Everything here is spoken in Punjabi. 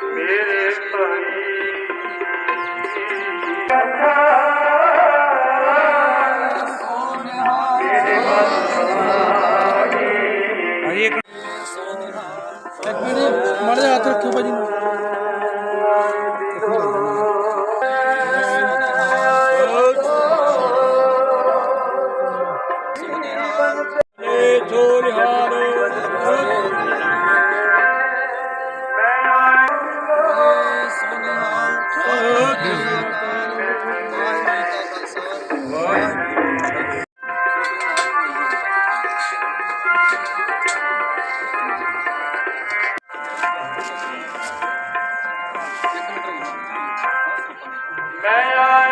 ਮੇਰੇ ਭਾਈ। ਮੇਰੇ ਇੱਕ ਮਿੰਟ। ਮਾੜਾ ਹੱਥ ਰੱਖਿਓ ਭਾਜੀ ਨੂੰ Bye-bye.